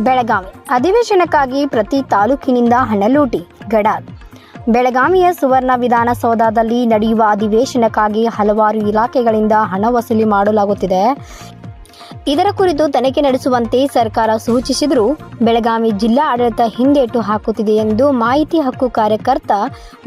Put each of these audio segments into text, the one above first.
ಬೆಳಗಾವಿ. ಅಧಿವೇಶನಕ್ಕಾಗಿ ಪ್ರತಿ ತಾಲೂಕಿನಿಂದ ಹಣಲೂಟಿ ಗಡಾದ್ ಬೆಳಗಾವಿಯ ಸುವರ್ಣ ವಿಧಾನಸೌಧದಲ್ಲಿ ನಡೆಯುವ ಅಧಿವೇಶನಕ್ಕಾಗಿ ಹಲವಾರು ಇಲಾಖೆಗಳಿಂದ ಹಣ ವಸೂಲಿ ಮಾಡಲಾಗುತ್ತಿದೆ. ಇದರ ಕುರಿತು ತನಿಖೆ ನಡೆಸುವಂತೆ ಸರ್ಕಾರ ಸೂಚಿಸಿದರೂ ಬೆಳಗಾವಿ ಜಿಲ್ಲಾ ಆಡಳಿತ ಹಿಂದೇಟು ಹಾಕುತ್ತಿದೆ ಎಂದು ಮಾಹಿತಿ ಹಕ್ಕು ಕಾರ್ಯಕರ್ತ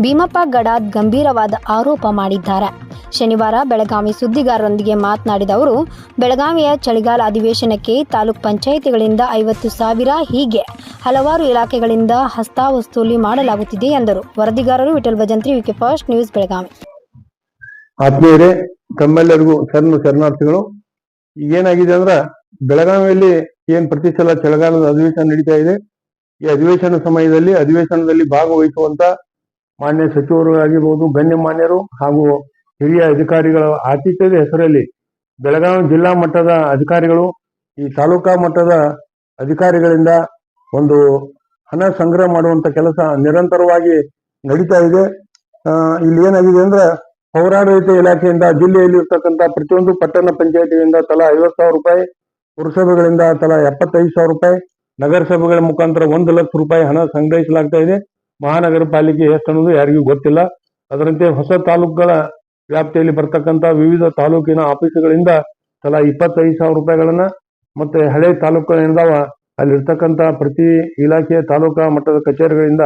ಭೀಮಪ್ಪ ಗಡಾದ್ ಗಂಭೀರವಾದ ಆರೋಪ ಮಾಡಿದ್ದಾರೆ. ಶನಿವಾರ ಬೆಳಗಾವಿ ಸುದ್ದಿಗಾರರೊಂದಿಗೆ ಮಾತನಾಡಿದ ಅವರು, ಬೆಳಗಾವಿಯ ಚಳಿಗಾಲ ಅಧಿವೇಶನಕ್ಕೆ ತಾಲೂಕ್ ಪಂಚಾಯಿತಿಗಳಿಂದ ಐವತ್ತು ಸಾವಿರ ಹೀಗೆ ಹಲವಾರು ಇಲಾಖೆಗಳಿಂದ ಹಸ್ತಾವಸ್ತೂಲಿ ಮಾಡಲಾಗುತ್ತಿದೆ ಎಂದರು. ವರದಿಗಾರರು Vithal Bhajantri, VK first news Belagavi. ಆತ್ಮೀಯರೇ, ತಮ್ಮೆಲ್ಲರಿಗೂ ಶರಣು ಶರಣಾರ್ಥಿಗಳು, ಏನಾಗಿದೆ ಅಂದ್ರ ಬೆಳಗಾವಿಯಲ್ಲಿ ಏನ್ ಪ್ರತಿ ಸಲ ಚಳಿಗಾಲದ ಅಧಿವೇಶನ ನಡೀತಾ ಇದೆ? ಈ ಅಧಿವೇಶನ ಸಮಯದಲ್ಲಿ, ಅಧಿವೇಶನದಲ್ಲಿ ಭಾಗವಹಿಸುವಂತ ಮಾನ್ಯ ಸಚಿವರು ಆಗಿರ್ಬೋದು ಗಣ್ಯಮಾನ್ಯರು ಹಾಗೂ ಹಿರಿಯ ಅಧಿಕಾರಿಗಳ ಆತಿಥ್ಯದ ಹೆಸರಲ್ಲಿ ಬೆಳಗಾವಿ ಜಿಲ್ಲಾ ಮಟ್ಟದ ಅಧಿಕಾರಿಗಳು, ಈ ತಾಲೂಕಾ ಮಟ್ಟದ ಅಧಿಕಾರಿಗಳಿಂದ ಒಂದು ಹಣ ಸಂಗ್ರಹ ಮಾಡುವಂತ ಕೆಲಸ ನಿರಂತರವಾಗಿ ನಡೀತಾ ಇದೆ. ಇಲ್ಲಿ ಏನಾಗಿದೆ ಅಂದ್ರೆ ಪೌರಾಡಳಿತ ಇಲಾಖೆಯಿಂದ ಜಿಲ್ಲೆಯಲ್ಲಿ ಇರ್ತಕ್ಕಂಥ ಪ್ರತಿಯೊಂದು ಪಟ್ಟಣ ಪಂಚಾಯತಿಯಿಂದ ತಲಾ ಐವತ್ತು ಸಾವಿರ ರೂಪಾಯಿ, ಪುರಸಭೆಗಳಿಂದ ತಲಾ ಎಪ್ಪತ್ತೈದು ಸಾವಿರ ರೂಪಾಯಿ, ನಗರಸಭೆಗಳ ಮುಖಾಂತರ ಒಂದು ಲಕ್ಷ ರೂಪಾಯಿ ಹಣ ಸಂಗ್ರಹಿಸಲಾಗ್ತಾ ಇದೆ. ಮಹಾನಗರ ಪಾಲಿಕೆ ಎಷ್ಟು ಅನ್ನೋದು ಯಾರಿಗೂ ಗೊತ್ತಿಲ್ಲ. ಅದರಂತೆ ಹೊಸ ತಾಲೂಕುಗಳ ವ್ಯಾಪ್ತಿಯಲ್ಲಿ ಬರ್ತಕ್ಕಂಥ ವಿವಿಧ ತಾಲೂಕಿನ ಆಫೀಸ್ಗಳಿಂದ ತಲಾ ಇಪ್ಪತ್ತೈದು ಸಾವಿರ ರೂಪಾಯಿಗಳನ್ನ ಮತ್ತೆ ಹಳೆ ತಾಲೂಕುಗಳಿಂದ ಅಲ್ಲಿರ್ತಕ್ಕಂಥ ಪ್ರತಿ ಇಲಾಖೆಯ ತಾಲೂಕಾ ಮಟ್ಟದ ಕಚೇರಿಗಳಿಂದ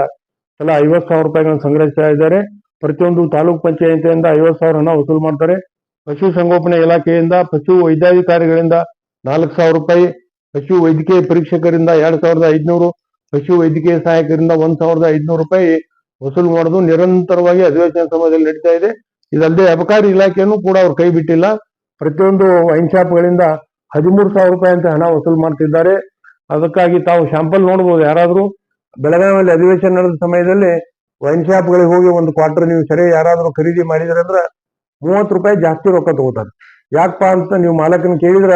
ತಲಾ ಐವತ್ತು ಸಾವಿರ ರೂಪಾಯಿಗಳನ್ನು ಸಂಗ್ರಹಿಸ್ತಾ ಇದ್ದಾರೆ. ಪ್ರತಿಯೊಂದು ತಾಲೂಕ್ ಪಂಚಾಯಿತಿಯಿಂದ ಐವತ್ತು ಸಾವಿರ ಹಣ ವಸೂಲು ಮಾಡ್ತಾರೆ. ಪಶು ಸಂಗೋಪನೆ ಇಲಾಖೆಯಿಂದ ಪಶು ವೈದ್ಯಾಧಿಕಾರಿಗಳಿಂದ ನಾಲ್ಕು ಸಾವಿರ ರೂಪಾಯಿ, ಪಶು ವೈದ್ಯಕೀಯ ಪರೀಕ್ಷಕರಿಂದ ಎರಡ್ ಸಾವಿರದ ಐದ್ನೂರು, ಪಶು ವೈದ್ಯಕೀಯ ಸಹಾಯಕರಿಂದ ಒಂದ್ ಸಾವಿರದ ಐದ್ನೂರು ರೂಪಾಯಿ ವಸೂಲು ಮಾಡೋದು ನಿರಂತರವಾಗಿ ಅಧಿವೇಶನ ಸಮಯದಲ್ಲಿ ನಡೀತಾ ಇದೆ. ಇದಲ್ಲದೆ ಅಬಕಾರಿ ಇಲಾಖೆಯನ್ನು ಕೂಡ ಅವರು ಕೈ ಬಿಟ್ಟಿಲ್ಲ. ಪ್ರತಿಯೊಂದು ವೈನ್ ಶಾಪ್ಗಳಿಂದ ಹದಿಮೂರು ಸಾವಿರ ರೂಪಾಯಿ ಅಂತ ಹಣ ವಸೂಲು ಮಾಡ್ತಿದ್ದಾರೆ. ಅದಕ್ಕಾಗಿ ತಾವು ಶಾಂಪಲ್ ನೋಡಬಹುದು ಯಾರಾದರೂ ಬೆಳಗಾವಿಯಲ್ಲಿ ಅಧಿವೇಶನ ನಡೆದ ಸಮಯದಲ್ಲಿ ವೈನ್ ಶಾಪ್ಗಳಿಗೆ ಹೋಗಿ ಒಂದು ಕ್ವಾರ್ಟರ್ ನೀವು ಸರಿ ಯಾರಾದರೂ ಖರೀದಿ ಮಾಡಿದ್ರೆ ಅಂದ್ರೆ ಮೂವತ್ತು ರೂಪಾಯಿ ಜಾಸ್ತಿ ರೊಕ್ಕ ತಗೋತಾರೆ. ಯಾಕಪ್ಪ ಅಂತ ನೀವು ಮಾಲಕನ ಕೇಳಿದ್ರ